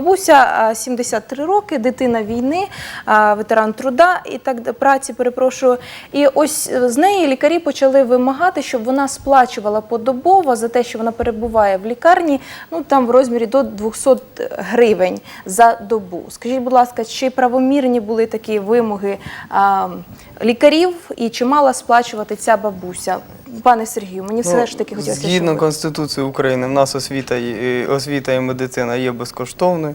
Бабуся а, 73 роки, дитина війни, ветеран труда і так праці, перепрошую. І ось е, з неї лікарі почали вимагати, щоб вона сплачувала подобово за те, що вона перебуває в лікарні, ну там в розмірі до 200 гривень за добу. Скажіть, будь ласка, чи правомірні були такі вимоги лікарів і чи мала сплачувати ця бабуся? Пане Сергію, мені все ж таки хотілося. Ну, Згідно щоб Конституції України, в нас освіта, і- освіта і медицина є безкоштовною.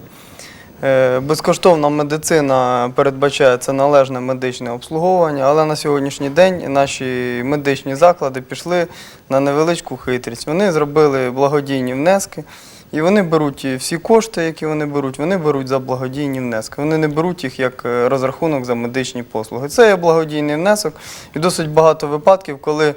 Е, Безкоштовна медицина передбачає це належне медичне обслуговування, але на сьогоднішній день наші медичні заклади пішли на невеличку хитрість. Вони зробили благодійні внески. І вони беруть всі кошти, які вони беруть, вони беруть за благодійні внески. Вони не беруть їх як е, розрахунок за медичні послуги. Це є благодійний внесок, і досить багато випадків, коли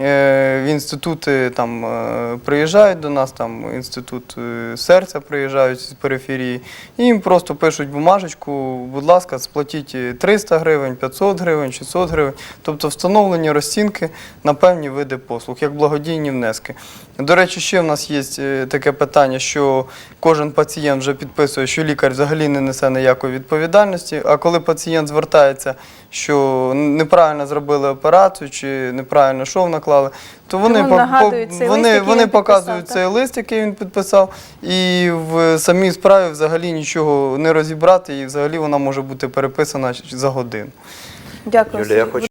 в інститути там е, приїжджають до нас, там інститут е, серця приїжджають з периферії, і їм просто пишуть бумажечку, будь ласка, сплатіть 300 гривень, 500 гривень, 600 гривень, тобто встановлені розцінки на певні види послуг, як благодійні внески. До речі, ще в нас є е, таке питання, що кожен пацієнт вже підписує, що лікар взагалі не несе ніякої відповідальності. А коли пацієнт звертається, що неправильно зробили операцію чи неправильно шов наклали, то вони, по- нагадують по- цей лист, вони, який вони він підписав, показують так? цей лист, який він підписав, і в самій справі взагалі нічого не розібрати, і взагалі вона може бути переписана за годину. Дякую. Юлія, я хочу